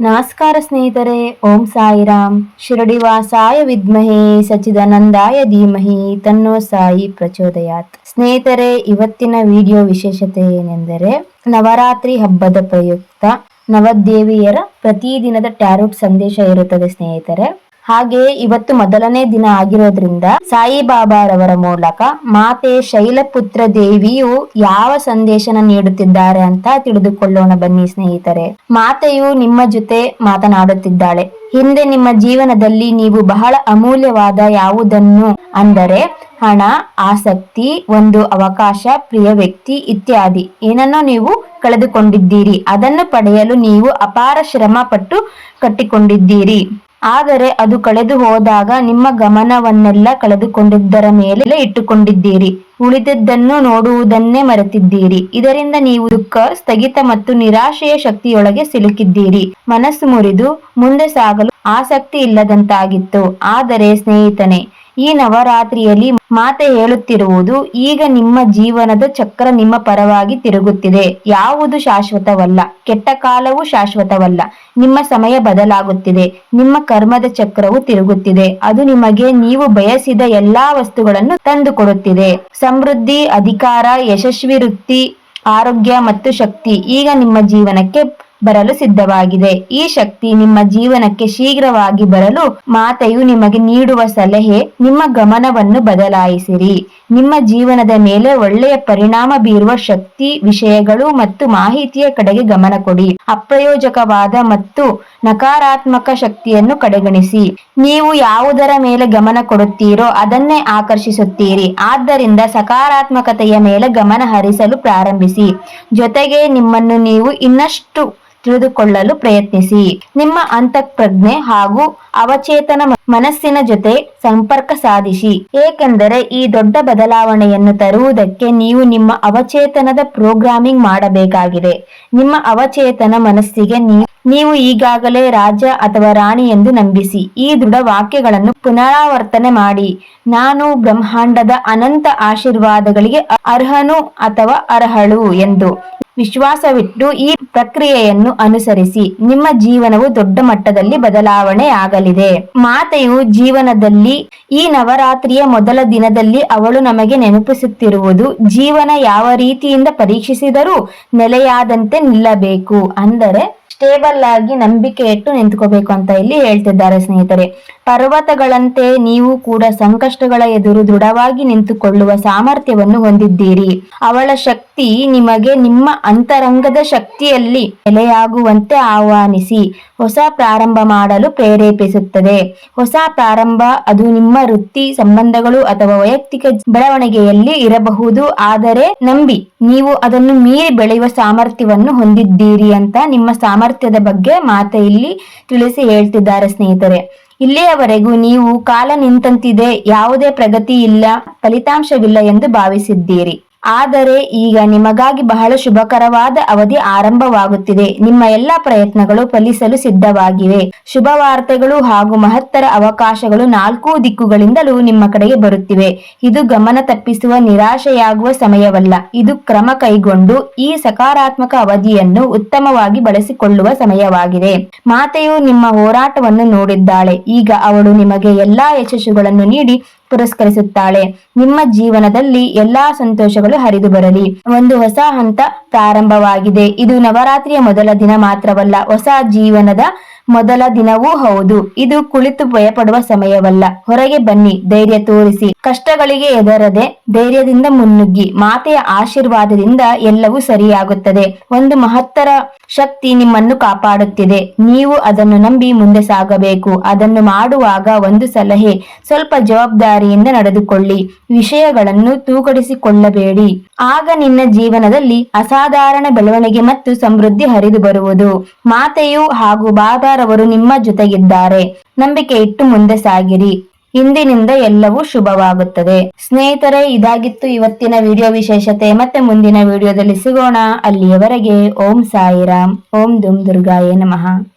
ನಮಸ್ಕಾರ ಸ್ನೇಹಿತರೆ, ಓಂ ಸಾಯಿರಾಮ್. ಶಿರಡಿವಾಸಾಯ ವಿದ್ಮಹೇ ಸಚಿದಾನಂದಾಯ ಧೀಮಹಿ ತನ್ನೋ ಸಾಯಿ ಪ್ರಚೋದಯಾತ್. ಸ್ನೇಹಿತರೆ, ಇವತ್ತಿನ ವಿಡಿಯೋ ವಿಶೇಷತೆ ಏನೆಂದರೆ, ನವರಾತ್ರಿ ಹಬ್ಬದ ಪ್ರಯುಕ್ತ ನವದೇವಿಯರ ಪ್ರತಿದಿನದ ಟ್ಯಾರೋಟ್ ಸಂದೇಶ ಇರುತ್ತದೆ ಸ್ನೇಹಿತರೆ. ಹಾಗೆ ಇವತ್ತು ಮೊದಲನೇ ದಿನ ಆಗಿರೋದ್ರಿಂದ ಸಾಯಿಬಾಬಾರವರ ಮೂಲಕ ಮಾತೆ ಶೈಲಪುತ್ರ ದೇವಿಯು ಯಾವ ಸಂದೇಶನ ನೀಡುತ್ತಿದ್ದಾರೆ ಅಂತ ತಿಳಿದುಕೊಳ್ಳೋಣ ಬನ್ನಿ ಸ್ನೇಹಿತರೆ. ಮಾತೆಯು ನಿಮ್ಮ ಜೊತೆ ಮಾತನಾಡುತ್ತಿದ್ದಾಳೆ. ಹಿಂದೆ ನಿಮ್ಮ ಜೀವನದಲ್ಲಿ ನೀವು ಬಹಳ ಅಮೂಲ್ಯವಾದ ಯಾವುದನ್ನು ಅಂದರೆ ಹಣ, ಆಸಕ್ತಿ, ಒಂದು ಅವಕಾಶ, ಪ್ರಿಯ ವ್ಯಕ್ತಿ ಇತ್ಯಾದಿ ಏನನ್ನೋ ನೀವು ಕಳೆದುಕೊಂಡಿದ್ದೀರಿ. ಅದನ್ನು ಪಡೆಯಲು ನೀವು ಅಪಾರ ಶ್ರಮ ಪಟ್ಟು ಕಟ್ಟಿಕೊಂಡಿದ್ದೀರಿ. ಆದರೆ ಅದು ಕಳೆದು ಹೋದಾಗ ನಿಮ್ಮ ಗಮನವನ್ನೆಲ್ಲ ಕಳೆದುಕೊಂಡಿದ್ದರ ಮೇಲೆ ಇಟ್ಟುಕೊಂಡಿದ್ದೀರಿ. ಉಳಿದದ್ದನ್ನು ನೋಡುವುದನ್ನೇ ಮರೆತಿದ್ದೀರಿ. ಇದರಿಂದ ನೀವು ದುಃಖ, ಸ್ಥಗಿತ ಮತ್ತು ನಿರಾಶೆಯ ಶಕ್ತಿಯೊಳಗೆ ಸಿಲುಕಿದ್ದೀರಿ. ಮನಸ್ಸು ಮುರಿದು ಮುಂದೆ ಸಾಗಲು ಆಸಕ್ತಿ ಇಲ್ಲದಂತಾಗಿತ್ತು. ಆದರೆ ಸ್ನೇಹಿತನೆ ಈ ನವರಾತ್ರಿಯಲ್ಲಿ ಮಾತೆ ಹೇಳುತ್ತಿರುವುದು ಈಗ ನಿಮ್ಮ ಜೀವನದ ಚಕ್ರ ನಿಮ್ಮ ಪರವಾಗಿ ತಿರುಗುತ್ತಿದೆ. ಯಾವುದು ಶಾಶ್ವತವಲ್ಲ, ಕೆಟ್ಟ ಕಾಲವೂ ಶಾಶ್ವತವಲ್ಲ, ನಿಮ್ಮ ಸಮಯ ಬದಲಾಗುತ್ತಿದೆ, ನಿಮ್ಮ ಕರ್ಮದ ಚಕ್ರವು ತಿರುಗುತ್ತಿದೆ, ಅದು ನಿಮಗೆ ನೀವು ಬಯಸಿದ ಎಲ್ಲಾ ವಸ್ತುಗಳನ್ನು ತಂದುಕೊಡುತ್ತಿದೆ. ಸಮೃದ್ಧಿ, ಅಧಿಕಾರ, ಯಶಸ್ವಿ ವೃತ್ತಿ, ಆರೋಗ್ಯ ಮತ್ತು ಶಕ್ತಿ ಈಗ ನಿಮ್ಮ ಜೀವನಕ್ಕೆ ಬರಲು ಸಿದ್ಧವಾಗಿದೆ. ಈ ಶಕ್ತಿ ನಿಮ್ಮ ಜೀವನಕ್ಕೆ ಶೀಘ್ರವಾಗಿ ಬರಲು ಮಾತೆಯು ನಿಮಗೆ ನೀಡುವ ಸಲಹೆ, ನಿಮ್ಮ ಗಮನವನ್ನು ಬದಲಾಯಿಸಿರಿ. ನಿಮ್ಮ ಜೀವನದ ಮೇಲೆ ಒಳ್ಳೆಯ ಪರಿಣಾಮ ಬೀರುವ ಶಕ್ತಿ, ವಿಷಯಗಳು ಮತ್ತು ಮಾಹಿತಿಯ ಕಡೆಗೆ ಗಮನ ಕೊಡಿ. ಅಪ್ರಯೋಜಕವಾದ ಮತ್ತು ನಕಾರಾತ್ಮಕ ಶಕ್ತಿಯನ್ನು ಕಡೆಗಣಿಸಿ. ನೀವು ಯಾವುದರ ಮೇಲೆ ಗಮನ ಕೊಡುತ್ತೀರೋ ಅದನ್ನೇ ಆಕರ್ಷಿಸುತ್ತೀರಿ. ಆದ್ದರಿಂದ ಸಕಾರಾತ್ಮಕತೆಯ ಮೇಲೆ ಗಮನ ಹರಿಸಲು ಪ್ರಾರಂಭಿಸಿ. ಜೊತೆಗೆ ನಿಮ್ಮನ್ನು ನೀವು ಇನ್ನಷ್ಟು ತಿಳಿದುಕೊಳ್ಳಲು ಪ್ರಯತ್ನಿಸಿ. ನಿಮ್ಮ ಅಂತಃಪ್ರಜ್ಞೆ ಹಾಗೂ ಅವಚೇತನ ಮನಸ್ಸಿನ ಜೊತೆ ಸಂಪರ್ಕ ಸಾಧಿಸಿ. ಏಕೆಂದರೆ ಈ ದೊಡ್ಡ ಬದಲಾವಣೆಯನ್ನು ತರುವುದಕ್ಕೆ ನೀವು ನಿಮ್ಮ ಅವಚೇತನದ ಪ್ರೋಗ್ರಾಮಿಂಗ್ ಮಾಡಬೇಕಾಗಿದೆ. ನಿಮ್ಮ ಅವಚೇತನ ಮನಸ್ಸಿಗೆ ನೀವು ಈಗಾಗಲೇ ರಾಜ ಅಥವಾ ರಾಣಿ ಎಂದು ನಂಬಿಸಿ. ಈ ದೃಢ ವಾಕ್ಯಗಳನ್ನು ಪುನರಾವರ್ತನೆ ಮಾಡಿ. ನಾನು ಬ್ರಹ್ಮಾಂಡದ ಅನಂತ ಆಶೀರ್ವಾದಗಳಿಗೆ ಅರ್ಹನು ಅಥವಾ ಅರ್ಹಳು ಎಂದು ವಿಶ್ವಾಸವಿಟ್ಟು ಈ ಪ್ರಕ್ರಿಯೆಯನ್ನು ಅನುಸರಿಸಿ. ನಿಮ್ಮ ಜೀವನವು ದೊಡ್ಡ ಮಟ್ಟದಲ್ಲಿ ಬದಲಾವಣೆ ಆಗಲಿದೆ ಮಾತೆಯು ಜೀವನದಲ್ಲಿ, ಈ ನವರಾತ್ರಿಯ ಮೊದಲ ದಿನದಲ್ಲಿ ಅವಳು ನಮಗೆ ನೆನಪಿಸುತ್ತಿರುವುದು, ಜೀವನ ಯಾವ ರೀತಿಯಿಂದ ಪರೀಕ್ಷಿಸಿದರೂ ನೆಲೆಯಾದಂತೆ ನಿಲ್ಲಬೇಕು. ಅಂದರೆ ಸ್ಟೇಬಲ್ ಆಗಿ ನಂಬಿಕೆ ಇಟ್ಟು ನಿಂತ್ಕೋಬೇಕು ಅಂತ ಇಲ್ಲಿ ಹೇಳ್ತಿದ್ದಾರೆ ಸ್ನೇಹಿತರೆ. ಪರ್ವತಗಳಂತೆ ನೀವು ಕೂಡ ಸಂಕಷ್ಟಗಳ ಎದುರು ದೃಢವಾಗಿ ನಿಂತುಕೊಳ್ಳುವ ಸಾಮರ್ಥ್ಯವನ್ನು ಹೊಂದಿದ್ದೀರಿ. ಅವಳ ಶಕ್ತಿ ನಿಮಗೆ ನಿಮ್ಮ ಅಂತರಂಗದ ಶಕ್ತಿಯಲ್ಲಿ ನೆಲೆಯಾಗುವಂತೆ ಆಹ್ವಾನಿಸಿ. ಹೊಸ ಪ್ರಾರಂಭ ಮಾಡಲು ಪ್ರೇರೇಪಿಸುತ್ತದೆ. ಹೊಸ ಪ್ರಾರಂಭ ಅದು ನಿಮ್ಮ ವೃತ್ತಿ, ಸಂಬಂಧಗಳು ಅಥವಾ ವೈಯಕ್ತಿಕ ಬೆಳವಣಿಗೆಯಲ್ಲಿ ಇರಬಹುದು. ಆದರೆ ನಂಬಿ, ನೀವು ಅದನ್ನು ಮೀರಿ ಬೆಳೆಯುವ ಸಾಮರ್ಥ್ಯವನ್ನು ಹೊಂದಿದ್ದೀರಿ ಅಂತ ನಿಮ್ಮ ಸಾಮರ್ಥ್ಯದ ಬಗ್ಗೆ ಮಾತ ಇಲ್ಲಿ ತಿಳಿಸಿ ಹೇಳ್ತಿದ್ದಾರೆ ಸ್ನೇಹಿತರೆ. ಇಲ್ಲಿಯವರೆಗೂ ನೀವು ಕಾಲ ನಿಂತಂತಿದೆ, ಯಾವುದೇ ಪ್ರಗತಿ ಇಲ್ಲ, ಫಲಿತಾಂಶವಿಲ್ಲ ಎಂದು ಭಾವಿಸಿದ್ದೀರಿ. ಆದರೆ ಈಗ ನಿಮಗಾಗಿ ಬಹಳ ಶುಭಕರವಾದ ಅವಧಿ ಆರಂಭವಾಗುತ್ತಿದೆ. ನಿಮ್ಮ ಎಲ್ಲ ಪ್ರಯತ್ನಗಳು ಫಲಿಸಲು ಸಿದ್ಧವಾಗಿವೆ. ಶುಭವಾರ್ತೆಗಳು ಹಾಗೂ ಮಹತ್ತರ ಅವಕಾಶಗಳು ನಾಲ್ಕು ದಿಕ್ಕುಗಳಿಂದಲೂ ನಿಮ್ಮ ಕಡೆಗೆ ಬರುತ್ತಿವೆ. ಇದು ಗಮನ ತಪ್ಪಿಸುವ, ನಿರಾಶೆಯಾಗುವ ಸಮಯವಲ್ಲ. ಇದು ಕ್ರಮ ಕೈಗೊಂಡು ಈ ಸಕಾರಾತ್ಮಕ ಅವಧಿಯನ್ನು ಉತ್ತಮವಾಗಿ ಬಳಸಿಕೊಳ್ಳುವ ಸಮಯವಾಗಿದೆ. ಮಾತೆಯು ನಿಮ್ಮ ಹೋರಾಟವನ್ನು ನೋಡಿದ್ದಾಳೆ. ಈಗ ಅವಳು ನಿಮಗೆ ಎಲ್ಲಾ ಯಶಸ್ಸುಗಳನ್ನು ನೀಡಿ ಪುರಸ್ಕರಿಸುತ್ತಾಳೆ. ನಿಮ್ಮ ಜೀವನದಲ್ಲಿ ಎಲ್ಲಾ ಸಂತೋಷಗಳು ಹರಿದು ಬರಲಿ. ಒಂದು ಹೊಸ ಹಂತ ಪ್ರಾರಂಭವಾಗಿದೆ. ಇದು ನವರಾತ್ರಿಯ ಮೊದಲ ದಿನ ಮಾತ್ರವಲ್ಲ, ಹೊಸ ಜೀವನದ ಮೊದಲ ದಿನವೂ ಹೌದು. ಇದು ಕುಳಿತು ಭಯಪಡುವ ಸಮಯವಲ್ಲ. ಹೊರಗೆ ಬನ್ನಿ, ಧೈರ್ಯ ತೋರಿಸಿ. ಕಷ್ಟಗಳಿಗೆ ಎದರದೆ ಧೈರ್ಯದಿಂದ ಮುನ್ನುಗ್ಗಿ. ಮಾತೆಯ ಆಶೀರ್ವಾದದಿಂದ ಎಲ್ಲವೂ ಸರಿಯಾಗುತ್ತದೆ. ಒಂದು ಮಹತ್ತರ ಶಕ್ತಿ ನಿಮ್ಮನ್ನು ಕಾಪಾಡುತ್ತಿದೆ. ನೀವು ಅದನ್ನು ನಂಬಿ ಮುಂದೆ ಸಾಗಬೇಕು. ಅದನ್ನು ಮಾಡುವಾಗ ಒಂದು ಸಲಹೆ. ಸ್ವಲ್ಪ ಜವಾಬ್ದಾರಿಯಿಂದ ನಡೆದುಕೊಳ್ಳಿ. ವಿಷಯಗಳನ್ನು ತೂಕಡಿಸಿಕೊಳ್ಳಬೇಡಿ ಆಗ ನಿನ್ನ ಜೀವನದಲ್ಲಿ ಅಸಾಧಾರಣ ಬೆಳವಣಿಗೆ ಮತ್ತು ಸಮೃದ್ಧಿ ಹರಿದು ಬರುವುದು. ಮಾತೆಯು ಹಾಗೂ ಬಾಬಾ ಅವರು ನಿಮ್ಮ ಜೊತೆಗಿದ್ದಾರೆ. ನಂಬಿಕೆ ಇಟ್ಟು ಮುಂದೆ ಸಾಗಿರಿ. ಇಂದಿನಿಂದ ಎಲ್ಲವೂ ಶುಭವಾಗುತ್ತದೆ. ಸ್ನೇಹಿತರೆ, ಇದಾಗಿತ್ತು ಇವತ್ತಿನ ವಿಡಿಯೋ ವಿಶೇಷತೆ. ಮತ್ತೆ ಮುಂದಿನ ವಿಡಿಯೋದಲ್ಲಿ ಸಿಗೋಣ. ಅಲ್ಲಿಯವರೆಗೆ ಓಂ ಸಾಯಿರಾಮ್. ಓಂ ದುಮ್ ದುರ್ಗಾಯೇ ನಮಃ.